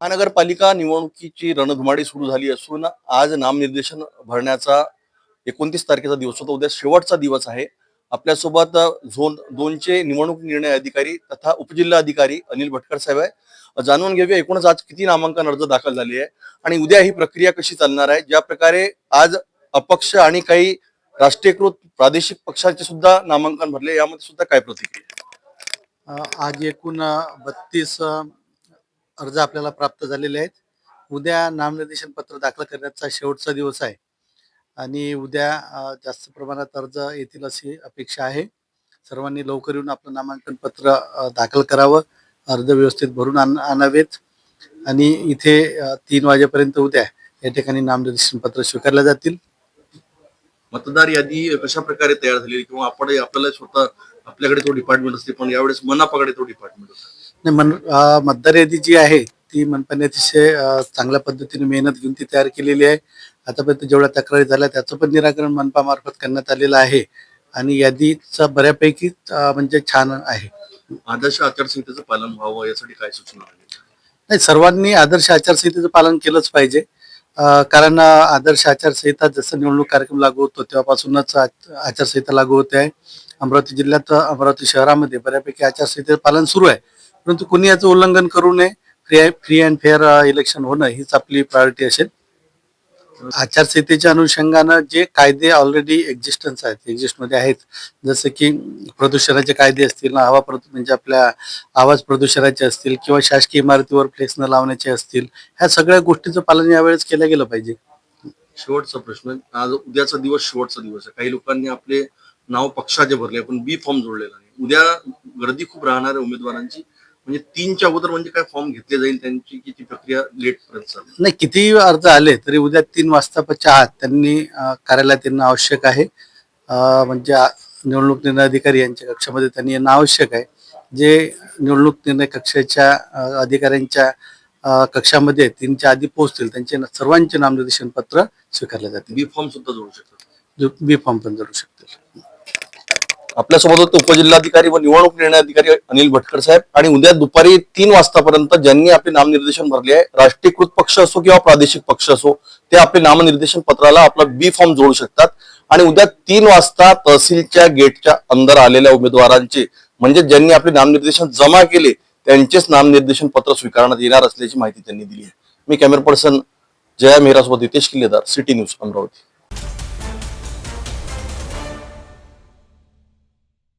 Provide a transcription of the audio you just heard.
महानगरपालिका निवडणुकीची रणधुमाडी सुरू झाली असून आज नामनिर्देशन भरण्याचा एकोणतीस तारखेचा दिवस होता. उद्या शेवटचा दिवस आहे. आपल्यासोबत झोन दोनचे निवडणूक निर्णय अधिकारी तथा उपजिल्हा अधिकारी अनिल भटकर साहेब आहे. जाणून घेऊया एकूणच आज किती नामांकन अर्ज दाखल झाले आहे आणि उद्या ही प्रक्रिया कशी चालणार आहे. ज्या प्रकारे आज अपक्ष आणि काही राष्ट्रीयकृत प्रादेशिक पक्षांचे सुद्धा नामांकन भरले यामध्ये सुद्धा काय प्रतिक्रिया आज एकूण बत्तीस अर्ज आपल्याला प्राप्त झालेले आहेत. उद्या नामनिर्देशन पत्र दाखल करण्याचा शेवटचा दिवस आहे. आणि उद्या जास्त प्रमाणात अर्ज येतील अशी अपेक्षा आहे. सर्वांनी लवकर येऊन आपलं नामांकन पत्र दाखल करावं. अर्ज व्यवस्थित भरून आण आणावेत. आणि इथे तीन वाजेपर्यंत उद्या या ठिकाणी नामनिर्देशन पत्र स्वीकारल्या जातील. मतदार यादी कशा प्रकारे तयार झालेली किंवा आपण आपल्याला स्वतः आपल्याकडे तो डिपार्टमेंट असते पण यावेळेस मनापाकडे तो डिपार्टमेंट असतो नाही मन मतदार यादी जी आहे ती मनपाने अतिशय चांगल्या पद्धतीने मेहनत घेऊन ती तयार केलेली आहे. आतापर्यंत जेवढ्या तक्रारी झाल्या त्याचं पण निराकरण मनपामार्फत करण्यात आलेलं आहे. आणि यादीचा बऱ्यापैकी म्हणजे छान आहे. आदर्श आचारसंहितेचं पालन व्हावं यासाठी काय सूचना नाही सर्वांनी आदर्श आचारसंहितेचं पालन केलंच पाहिजे. कारण आदर्श आचारसंहिता जसं निवडणूक कार्यक्रम लागू होतो तेव्हापासूनच आचारसंहिता लागू होते. आहे अमरावती जिल्ह्यात अमरावती शहरामध्ये बऱ्यापैकी आचारसंहितेचं पालन सुरू आहे. परंतु कोणी याचं उल्लंघन करू नये. Free free and fair election होणं हीच आपली प्रायोरिटी असेल. आचारसंहितेच्या अनुषंगानं जे कायदे ऑलरेडी एक्झिस्टन्स आहेत एक्झिस्टमध्ये आहेत. जसं की प्रदूषणाचे कायदे असतील ना हवा प्रदू म्हणजे आपल्या आवाज प्रदूषणाचे असतील किंवा शासकीय इमारतीवर फ्लेक्स न लावण्याचे असतील ह्या सगळ्या गोष्टीचं पालन यावेळेस केलं गेलं पाहिजे. शेवटचा प्रश्न आज उद्याचा दिवस शेवटचा दिवस आहे. काही लोकांनी आपले नाव पक्षाचे भरले पण बी फॉर्म जोडलेला नाही. उद्या गर्दी खूप राहणार आहे उमेदवारांची. म्हणजे तीनच्या अगोदर म्हणजे काय फॉर्म घेतले जाईल त्यांची किती प्रक्रिया लेट पर्यंत चालेल नाही कितीही अर्ज आले तरी उद्या तीन वाजताच्या आत त्यांनी अं, कार्यालयात येणं आवश्यक आहे. अं, म्हणजे आ- निवडणूक निर्णय अधिकारी यांच्या कक्षामध्ये त्यांनी येणं आवश्यक आहे. जे निवडणूक निर्णय कक्षाच्या अं, अधिकाऱ्यांच्या अं, कक्षामध्ये तीनच्या आधी पोहोचतील त्यांचे न- सर्वांचे नामनिर्देशन पत्र स्वीकारले जातील. बी फॉर्म सुद्धा जोडू शकतात. बी फॉर्म पण जोडू शकतील. आपल्यासोबत होते उपजिल्हाधिकारी व निवडणूक निर्णय अधिकारी अनिल भटकर साहेब. आणि उद्या दुपारी तीन वाजतापर्यंत ज्यांनी आपले नामनिर्देशन भरले आहे राष्ट्रीयकृत पक्ष असो किंवा प्रादेशिक पक्ष असो ते आपले नामनिर्देशन पत्राला आपला बी फॉर्म जोडू शकतात. आणि उद्या तीन वाजता तहसीलच्या गेटच्या अंदर आलेल्या उमेदवारांचे म्हणजे ज्यांनी आपले नामनिर्देशन जमा केले त्यांचेच नामनिर्देशन पत्र स्वीकारण्यात येणार असल्याची माहिती त्यांनी दिली आहे. मी कॅमेरा पर्सन जया मेहरासोबत हितेश किल्लेदार सिटी न्यूज अमरावती.